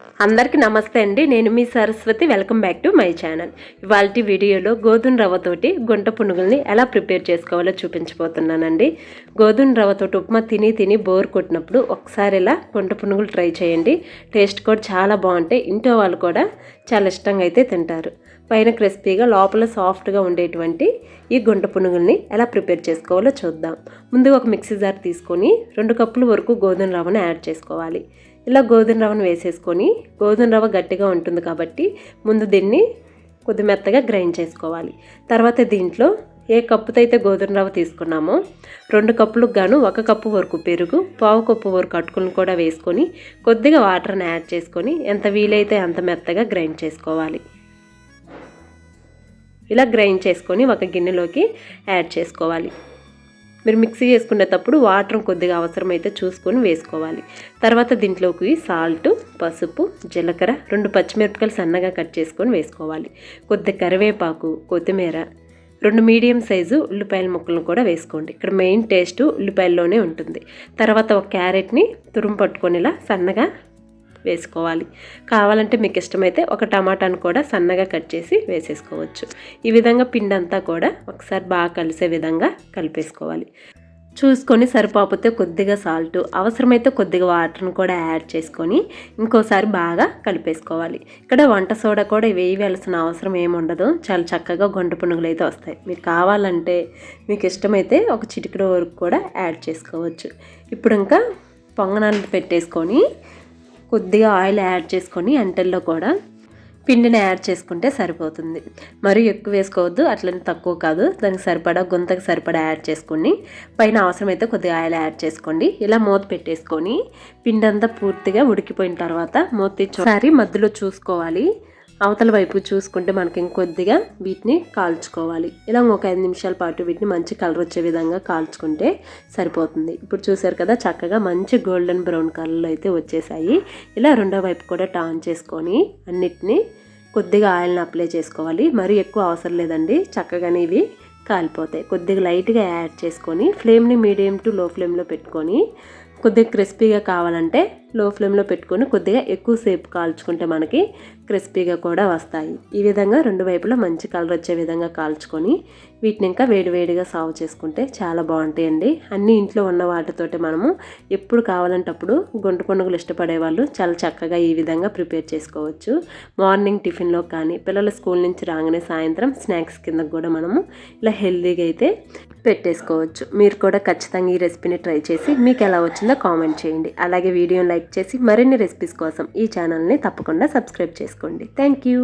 అందరికీ నమస్తే అండి. నేను మీ Saraswati. Welcome back to my channel. ఇవాళ వీడియోలో గోధుమ రవ్వతోటి గుంట పునుగుల్ని ఎలా ప్రిపేర్ చేసుకోవాలో చూపించబోతున్నానండి. గోధుమ రవ్వతోటి ఉప్మా తిని తిని బోర్ కొట్టినప్పుడు ఒకసారి ఇలా గుంట పునుగులు ట్రై చేయండి. టేస్ట్ కూడా చాలా బాగుంటాయి ఇంట్లో వాళ్ళు కూడా చాలా ఇష్టంగా అయితే తింటారు. పైన క్రిస్పీగా లోపల సాఫ్ట్గా ఉండేటువంటి ఈ గుంట పునుగుల్ని ఎలా ప్రిపేర్ చేసుకోవాలో చూద్దాం. ముందు ఒక మిక్సీ జార్ తీసుకొని రెండు కప్పుల వరకు గోధుమ రవ్వను యాడ్ చేసుకోవాలి. ఇలా గోధుమ రవ్వను వేసేసుకొని గోధుమ రవ్వ గట్టిగా ఉంటుంది కాబట్టి ముందు దీన్ని కొద్ది మెత్తగా గ్రైండ్ చేసుకోవాలి. తర్వాత దీంట్లో ఏ కప్పుతో అయితే గోధుమ రవ్వ తీసుకున్నామో రెండు కప్పులకు గాను ఒక కప్పు వరకు పెరుగు పావు కప్పు వరకు అటుకులను కూడా వేసుకొని కొద్దిగా వాటర్ని యాడ్ చేసుకొని ఎంత వీలైతే అంత మెత్తగా గ్రైండ్ చేసుకోవాలి. ఇలా గ్రైండ్ చేసుకొని ఒక గిన్నెలోకి యాడ్ చేసుకోవాలి. మీరు మిక్సీ చేసుకునేటప్పుడు వాటర్ కొద్దిగా అవసరమైతే చూసుకొని వేసుకోవాలి. తర్వాత దీంట్లోకి సాల్ట్ పసుపు జీలకర్ర రెండు పచ్చిమిరపకాయలు సన్నగా కట్ చేసుకొని వేసుకోవాలి. కొద్ది కరివేపాకు కొత్తిమీర రెండు మీడియం సైజు ఉల్లిపాయల ముక్కలను కూడా వేసుకోండి. ఇక్కడ మెయిన్ టేస్ట్ ఉల్లిపాయల్లోనే ఉంటుంది. తర్వాత ఒక క్యారెట్ని తురుము పట్టుకొనిలా సన్నగా వేసుకోవాలి. కావాలంటే మీకు ఇష్టమైతే ఒక టమాటాను కూడా సన్నగా కట్ చేసి వేసేసుకోవచ్చు. ఈ విధంగా పిండి అంతా కూడా ఒకసారి బాగా కలిసే విధంగా కలిపేసుకోవాలి. చూసుకొని సరిపోకపోతే కొద్దిగా సాల్ట్ అవసరమైతే కొద్దిగా వాటర్ని కూడా యాడ్ చేసుకొని ఇంకోసారి బాగా కలిపేసుకోవాలి. ఇక్కడ వంట సోడా కూడా వేయవలసిన అవసరం ఏముండదు చాలా చక్కగా గొంట పునుగులు అయితే వస్తాయి. మీకు కావాలంటే మీకు ఇష్టమైతే ఒక చిటికెడు వరకు కూడా యాడ్ చేసుకోవచ్చు. ఇప్పుడు ఇంకా పొంగనాలు పెట్టేసుకొని కొద్దిగా ఆయిల్ యాడ్ చేసుకొని అంటల్లో కూడా పిండిని యాడ్ చేసుకుంటే సరిపోతుంది. మరీ ఎక్కువ వేసుకోవద్దు అట్లనే తక్కువ కాదు. దానికి సరిపడా గుంతకు సరిపడా యాడ్ చేసుకొని పైన అవసరమైతే కొద్దిగా ఆయిల్ యాడ్ చేసుకోండి. ఇలా మూత పెట్టేసుకొని పిండి అంతా పూర్తిగా ఉడికిపోయిన తర్వాత మూత తెచ్చి మధ్యలో చూసుకోవాలి. అవతల వైపు చూసుకుంటే మనకి ఇంకొద్దిగా వీటిని కాల్చుకోవాలి. ఇలా ఒక ఐదు నిమిషాల పాటు వీటిని మంచి కలర్ వచ్చే విధంగా కాల్చుకుంటే సరిపోతుంది. ఇప్పుడు చూసారు కదా చక్కగా మంచి గోల్డెన్ బ్రౌన్ కలర్లో అయితే వచ్చేసాయి. ఇలా రెండో వైపు కూడా టాన్ చేసుకొని అన్నిటినీ కొద్దిగా ఆయిల్ని అప్లై చేసుకోవాలి. మరీ ఎక్కువ అవసరం లేదండి చక్కగానే ఇవి కాలిపోతాయి. కొద్దిగా లైట్గా యాడ్ చేసుకొని ఫ్లేమ్ని మీడియం టు లో ఫ్లేమ్లో పెట్టుకొని కొద్దిగా క్రిస్పీగా కావాలంటే లో ఫ్లేమ్లో పెట్టుకొని కొద్దిగా ఎక్కువసేపు కాల్చుకుంటే మనకి క్రిస్పీగా కూడా వస్తాయి. ఈ విధంగా రెండు వైపులా మంచి కలర్ వచ్చే విధంగా కాల్చుకొని వీటిని ఇంకా వేడివేడిగా సాగు చేసుకుంటే చాలా బాగుంటాయండి. అన్నీ ఇంట్లో ఉన్న వాటితోటి మనము ఎప్పుడు కావాలంటే అప్పుడు గుంట పండుగలు ఇష్టపడే వాళ్ళు చాలా చక్కగా ఈ విధంగా ప్రిపేర్ చేసుకోవచ్చు. మార్నింగ్ టిఫిన్లో కానీ పిల్లల స్కూల్ నుంచి రాగానే సాయంత్రం స్నాక్స్ కింద కూడా మనము ఇలా హెల్తీగా అయితే పెట్టేసుకోవచ్చు. మీరు కూడా ఖచ్చితంగా ఈ రెసిపీని ట్రై చేసి మీకు ఎలా వచ్చిందో కామెంట్ చేయండి. అలాగే వీడియోని లైక్ చేసి మరిన్ని రెసిపీస్ కోసం ఈ ఛానల్ని తప్పకుండా సబ్స్క్రైబ్ చేసుకోండి. Thank you